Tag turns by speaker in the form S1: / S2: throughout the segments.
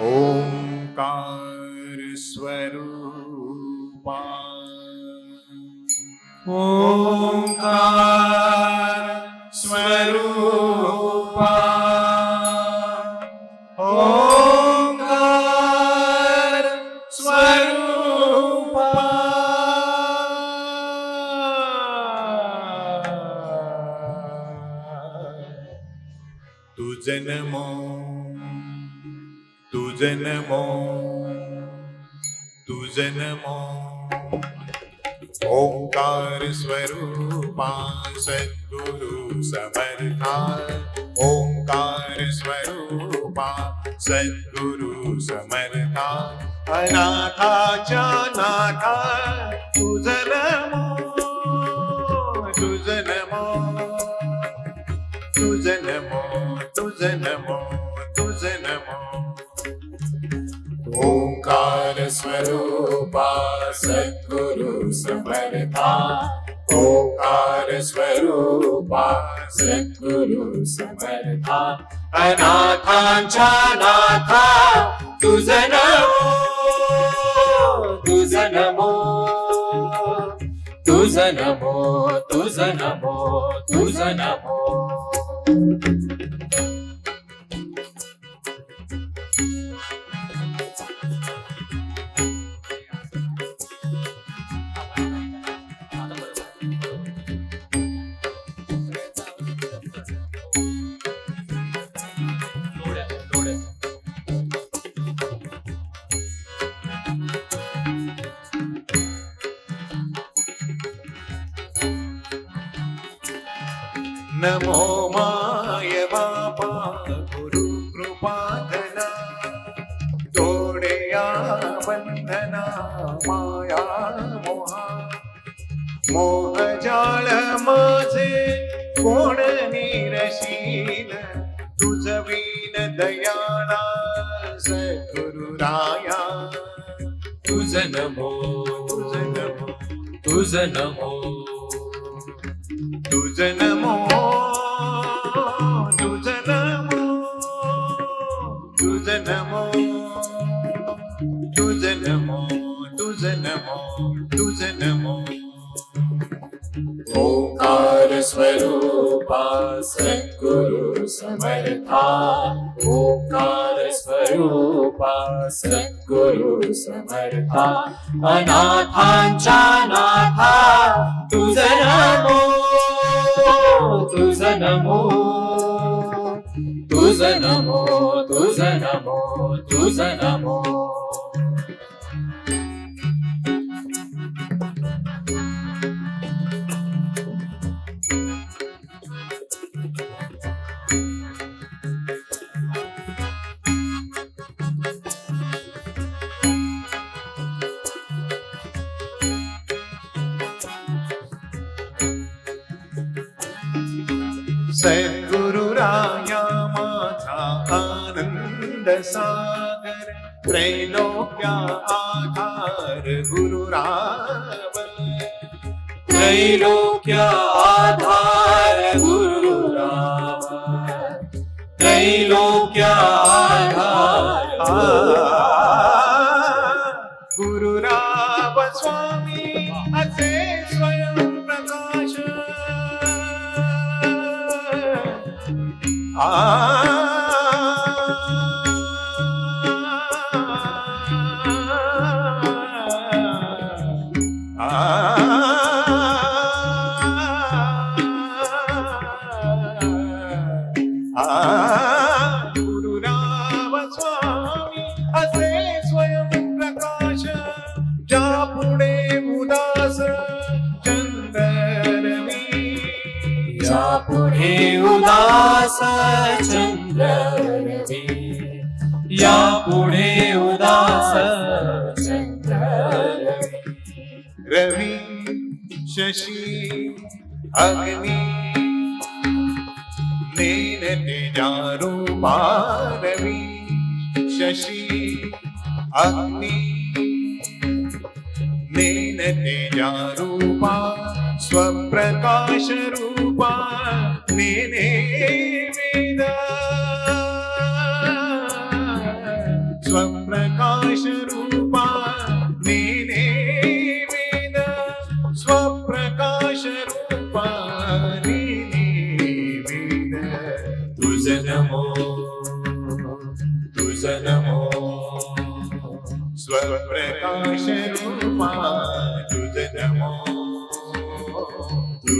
S1: ઓમકાર સ્વરૂપા ઓમકાર સ્વરૂપા ઓમકાર સ્વરૂપા તું જન્મો तुझ नमो तुझ नमो ओंकार स्वरूपा सद्गुरु समर्था। ओंकार स्वरूपा सद्गुरु समर्था। अनाथाच्या नाथा सद्गुरु समर्था ओंकार स्वरूपा सद्गुरु समर्था अनाथांच्या नाथा तुझ नमो तुझ नमो तुझ नमो तुझ नमो तुझ नमो नमो माय बापा गुरु कृपाधना तोडेया बंधना माया मोहा. मोह जाळ माझे कोण निरशील तुझ वीन दयाळा सद्गुरुराया तुझ नमो तुझ नमो. तुझ नमो. तुझनमो तुझनमो तुझनमो तुझनमो तुझनमो तुझनमो
S2: ओंकार स्वरूपा सद्गुरु समर्था ओंकार स्वरूपा सद्गुरु समर्था अनाथांच्या नाथा तुझ नमो तुझ नमो तुझ नमो तुझ नमो तुझ नमो
S1: राया माझा आनंद सागर त्रैलोक्या आधार गुरुराव
S2: त्रैलोक्या आधार गुरु राम त्रैलोक्य
S1: Ah. तुझ्या पुढे उदास
S2: चंद्र रवी. या पुढे उदास चंद्र रवी.
S1: रवी शशी अग्नि नेन तेजा रूपा रवी शशी अग्नि नेन तेजा रूपा स्वप्रकाशरूपा नेने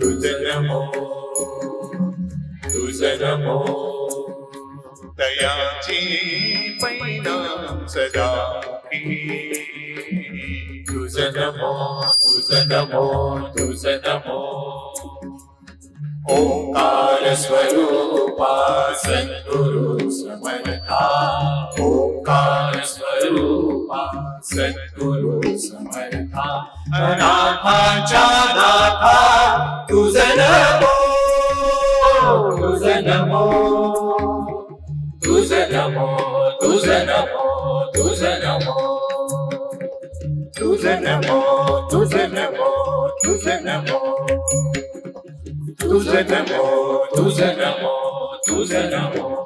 S2: तुझ नमो तुझ नमो. दयाची परिणाम सदाखी तुझ नमो तुझ नमो तुझ नमो. ओंकार स्वरूपा सद्गुरु समर्था. ओंकार स्वरूपा सद्गुरु समर्था अनाथाच्या नाथा तुझ नमो
S1: तुझ नमो तुझ नमो तुझ नमो तुझ नमो
S2: तुझ नमो तुझ नमो तुझ नमो तुझ नमो
S1: तुझ नमो तुझ नमो